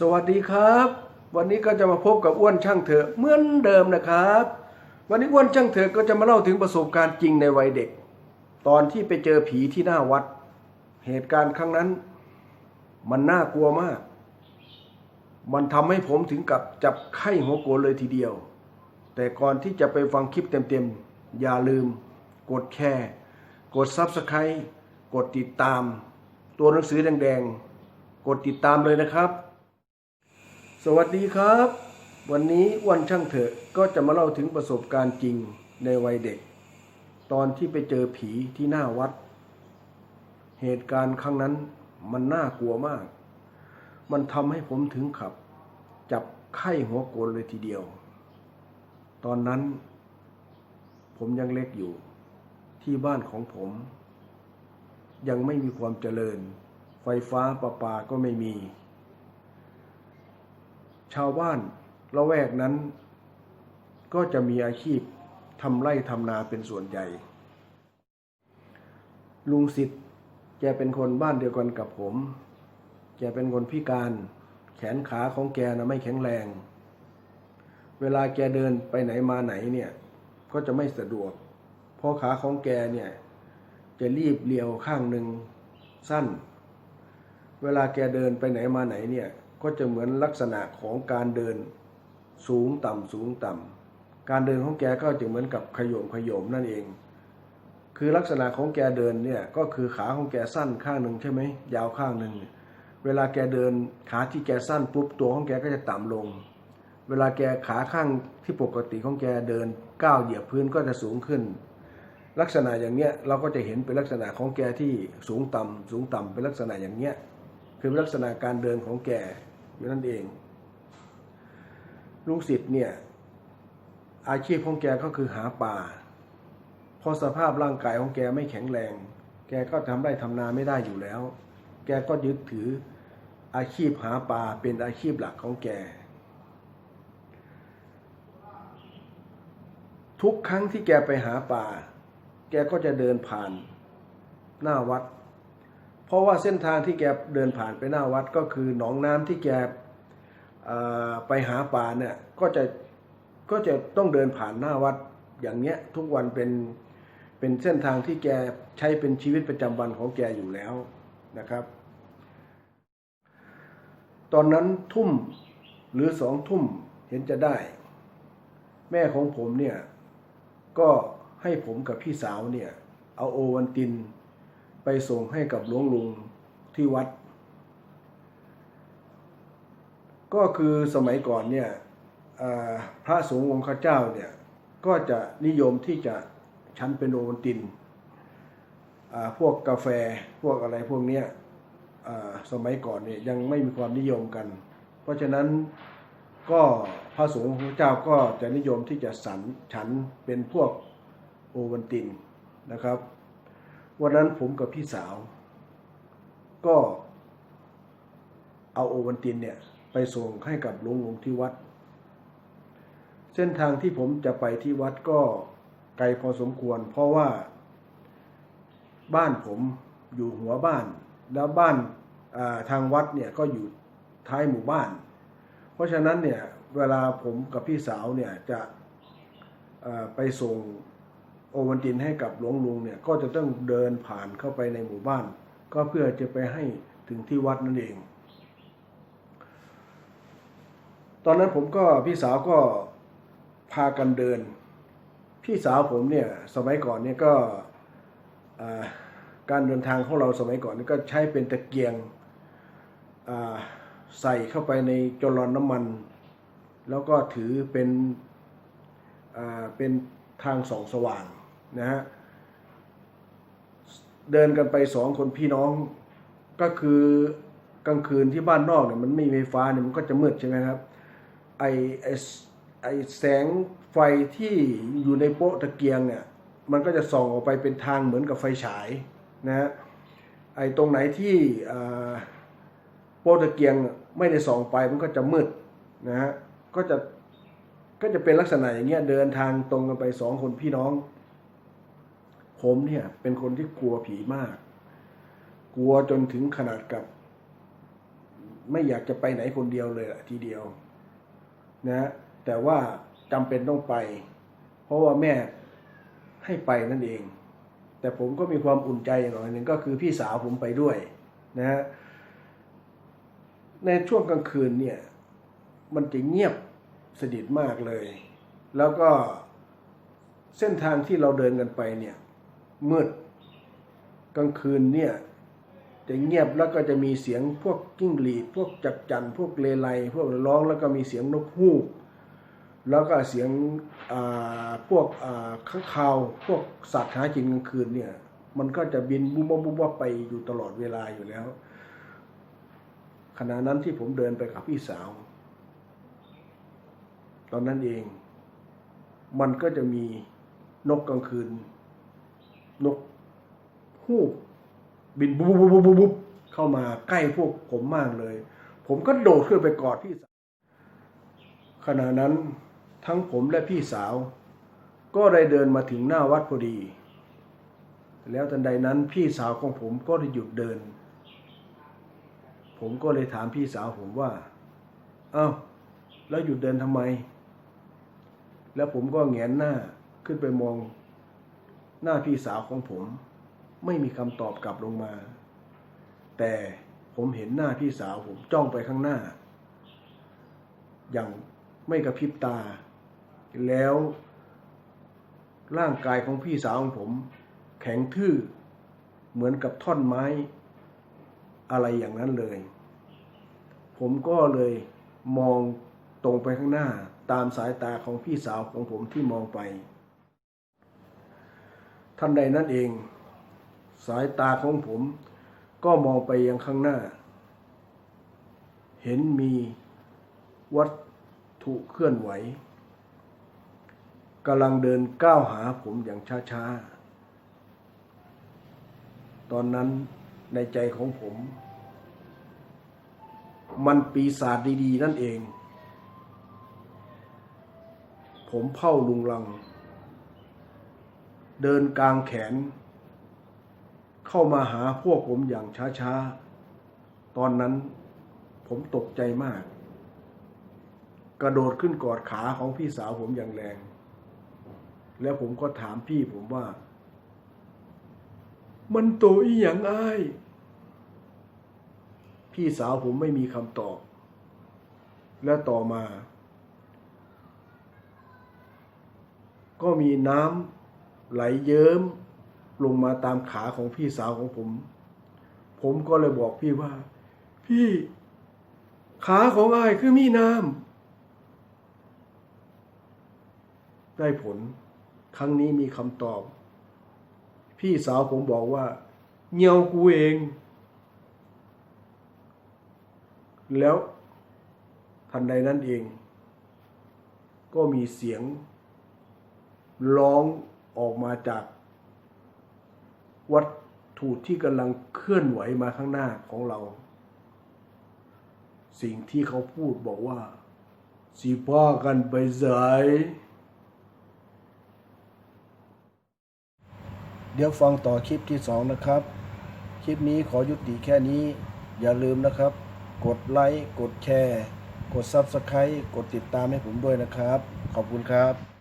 สวัสดีครับ วันนี้ก็จะมาพบกับอ้วนช่างเถอะเหมือนเดิมนะครับ วันนี้อ้วนช่างเถอะก็จะมาเล่าถึงประสบการณ์จริงในวัยเด็ก ตอนที่ไปเจอผีที่หน้าวัด เหตุการณ์ครั้งนั้น มันน่ากลัวมาก มันทำให้ผมถึงกับจับไข้หัวโกรเลยทีเดียว แต่ก่อนที่จะไปฟังคลิปเต็มๆ อย่าลืม กดแชร์กดซับสไครต์กดติดตาม ตัวหนังสือแดงๆ กดติดตามเลยนะครับ สวัสดีครับ วันนี้อ้วันช่างเถอะก็จะมาเล่าถึงประสบการณ์จริงในวัยเด็ก ตอนที่ไปเจอผีที่หน้าวัด เหตุการณ์ครั้งนั้นมันน่ากลัวมาก มันทำให้ผมถึงขับ จับไข้หัวโกนเลยทีเดียว ตอนนั้น ผมยังเล็กอยู่ที่บ้านของผม ยังไม่มีความเจริญ ไฟฟ้าประปาก็ไม่มี ชาวบ้านละแวกนั้น ก็จะมีอาชีพทำไร่ทำนาเป็นส่วนใหญ่ ลุงสิทธิ์แกเป็นคนบ้านเดียวกันกับผม แกเป็นคนพิการ แขนขาของแกนะไม่แข็งแรง เวลาแกเดินไปไหนมาไหนเนี่ยก็จะไม่สะดวก เพราะขาของแกเนี่ยจะรีบเลียวข้างหนึ่งสั้น เวลาแกเดินไปไหนมาไหนเนี่ย ก็จะเหมือนลักษณะของการเดินสูงต่ำสูงต่ำการเดินของแกก็จะเหมือนกับขยมขยมนั่นเอง คือลักษณะของแกเดินเนี่ยก็คือขาของแกสั้นข้างหนึ่งใช่ไหมยาวข้างหนึ่งเวลาแกเดินขาที่แกสั้นปุ๊บตัวของแกก็จะต่ำลง เวลาแกขาข้างที่ปกติของแกเดินก้าวเหยียบพื้นก็จะสูงขึ้น ลักษณะอย่างเนี้ยเราก็จะเห็นเป็นลักษณะของแกที่สูงต่ำสูงต่ำเป็นลักษณะอย่างเนี้ยคือลักษณะการเดินของแก อยู่นั่นเองลุงสิทธิ์เนี่ย อาชีพของแกก็คือหาปลาเพราะสภาพร่างกายของแกไม่แข็งแรง แกก็ทำได้ทำนาไม่ได้อยู่แล้ว แกก็ยึดถืออาชีพหาปลาเป็นอาชีพหลักของแก ทุกครั้งที่แกไปหาปลาแกก็จะเดินผ่านหน้าวัด เพราะว่าเส้นทางที่แกเดินผ่านไปหน้าวัดก็คือหนองน้ำที่แกไปหาปลาเนี่ยก็จะก็จะต้องเดินผ่านหน้าวัดอย่างเนี้ยทุกวันเป็นเป็นเส้นทางที่แกใช้เป็นชีวิตประจำวันของแกอยู่แล้วนะครับ ตอนนั้นทุ่มหรือสองทุ่มเห็นจะได้ แม่ของผมเนี่ยก็ให้ผมกับพี่สาวเนี่ยเอาโอวันติน ไปส่งให้กับหลวงลุงที่วัด ก็คือสมัยก่อนเนี่ยพระสงฆ์องค์ข้าเจ้าเนี่ยก็จะนิยมที่จะชั้นเป็นโอวันตินพวกกาแฟพวกอะไรพวกเนี้ยสมัยก่อนเนี่ยยังไม่มีความนิยมกัน เพราะฉะนั้นก็พระสงฆ์องค์เจ้าก็จะนิยมที่จะสันฉันเป็นพวกโอวันตินนะครับ วันนั้นผมกับพี่สาว ก็เอาโอวันตินเนี่ยไปส่งให้กับหลุงลุงที่วัด เส้นทางที่ผมจะไปที่วัดก็ไกลพอสมควร เพราะว่าบ้านผมอยู่หัวบ้าน แล้วบ้านาทางวัดเนี่ยก็อยู่ท้ายหมู่บ้าน เพราะฉะนั้นเนี่ยเวลาผมกับพี่สาวเนี่ยจะไปส่ง วันตินให้กับหลวงลุงเนี่ยก็จะต้องเดินผ่านเข้าไปในหมู่บ้าน ก็เพื่อจะไปให้ถึงที่วัดนั่นเอง ตอนนั้นผมก็พี่สาวก็พากันเดิน พี่สาวผมเนี่ยสมัยก่อนเนี่ยก็การเดินทางของเราสมัยก่อนนี่ก็ใช้เป็นตะเกียงใส่เข้าไปในจลอนน้ำมัน แล้วก็ถือเป็นเป็นทางส่องสว่าง นะฮะเดินกันไปสองคนพี่น้องก็คือกลางคืนที่บ้านนอกเนี่ยมันไม่มีไฟฟ้าเนี่ยมันก็จะมืดใช่ไหมครับไอไอไอแสงไฟที่อยู่ในโป๊ะตะเกียงเนี่ยมันก็จะส่องออกไปเป็นทางเหมือนกับไฟฉายนะฮะไอตรงไหนที่โป๊ะตะเกียงไม่ได้ส่องไปมันก็จะมืดนะฮะก็จะก็จะเป็นลักษณะอย่างเงี้ยเดินทางตรงกันไปสองคนพี่น้อง ผมเนี่ยเป็นคนที่กลัวผีมาก กลัวจนถึงขนาดกับ ไม่อยากจะไปไหนคนเดียวเลยละทีเดียว นะ แต่ว่าจำเป็นต้องไป เพราะว่าแม่ให้ไปนั่นเอง แต่ผมก็มีความอุ่นใจอย่างหน่อยหนึ่งก็คือพี่สาวผมไปด้วย นะฮะในช่วงกลางคืนเนี่ย มันจะเงียบสนิทมากเลย แล้วก็เส้นทางที่เราเดินกันไปเนี่ย มืด กลางคืนเนี่ยจะเงียบแล้วก็จะมีเสียงพวกกิ้งหรีดพวกจักจั่นพวกเลไลพวกร้องแล้วก็มีเสียงนกฮูกแล้วก็เสียงพวกข้างคาวพวกสัตว์หากินกลางคืนเนี่ย มันก็จะบินบุบวับบุบวับไปอยู่ตลอดเวลาอยู่แล้ว ขณะนั้นที่ผมเดินไปกับพี่สาว ตอนนั้นเอง มันก็จะมีนกกลางคืน นกฮูกบินบุบบุบบุบบุบเข้ามาใกล้พวกผมมากเลย ผมก็โดดขึ้นไปกอดพี่สาวขณะนั้นทั้งผมและพี่สาว ก็ได้เดินมาถึงหน้าวัดพอดี แล้วทันใดนั้นพี่สาวของผมก็ได้หยุดเดิน ผมก็เลยถามพี่สาวผมว่า เอ้า แล้วหยุดเดินทำไม แล้วผมก็แงนหน้าขึ้นไปมอง หน้าพี่สาวของผมไม่มีคำตอบกลับลงมา แต่ผมเห็นหน้าพี่สาวผมจ้องไปข้างหน้า อย่างไม่กระพริบตา แล้ว ร่างกายของพี่สาวของผม แข็งทื่อเหมือนกับท่อนไม้ อะไรอย่างนั้นเลย ผมก็เลยมองตรงไปข้างหน้าตามสายตาของพี่สาวของผมที่มองไป ท่านใดนั่นเอง สายตาของผมก็มองไปยังข้างหน้า เห็นมีวัตถุเคลื่อนไหวกำลังเดินก้าวหาผมอย่างช้าๆ ตอนนั้นในใจของผม มันปีศาจดีๆ นั่นเอง ผมเผ่าลุงลัง เดินกลางแขน เข้ามาหาพวกผมอย่างช้าๆ ตอนนั้นผมตกใจมาก กระโดดขึ้นกอดขาของพี่สาวผมอย่างแรง แล้วผมก็ถามพี่ผมว่า มันโตอีหยังอ้ายพี่สาวผมไม่มีคำตอบ และต่อมา ก็มีน้ำ ไหลเยิ้มลงมาตามขาของพี่สาวของผม ผมก็เลยบอกพี่ว่า พี่ขาของอายคือมีน้ำได้ผล ครั้งนี้มีคำตอบ พี่สาวผมบอกว่าเงียวกูเอง แล้วทันใดนั้นเอง ก็มีเสียงร้อง ออกมาจาก วัตถุที่กำลังเคลื่อนไหวมาข้างหน้าของเรา สิ่งที่เขาพูดบอกว่าสิพ่ากันไปใสเดี๋ยวฟังต่อคลิปที่สองนะครับ คลิปนี้ขอยุติแค่นี้ อย่าลืมนะครับ กดไลค์ กดแชร์ กด Subscribe กดติดตามให้ผมด้วยนะครับ ขอบคุณครับ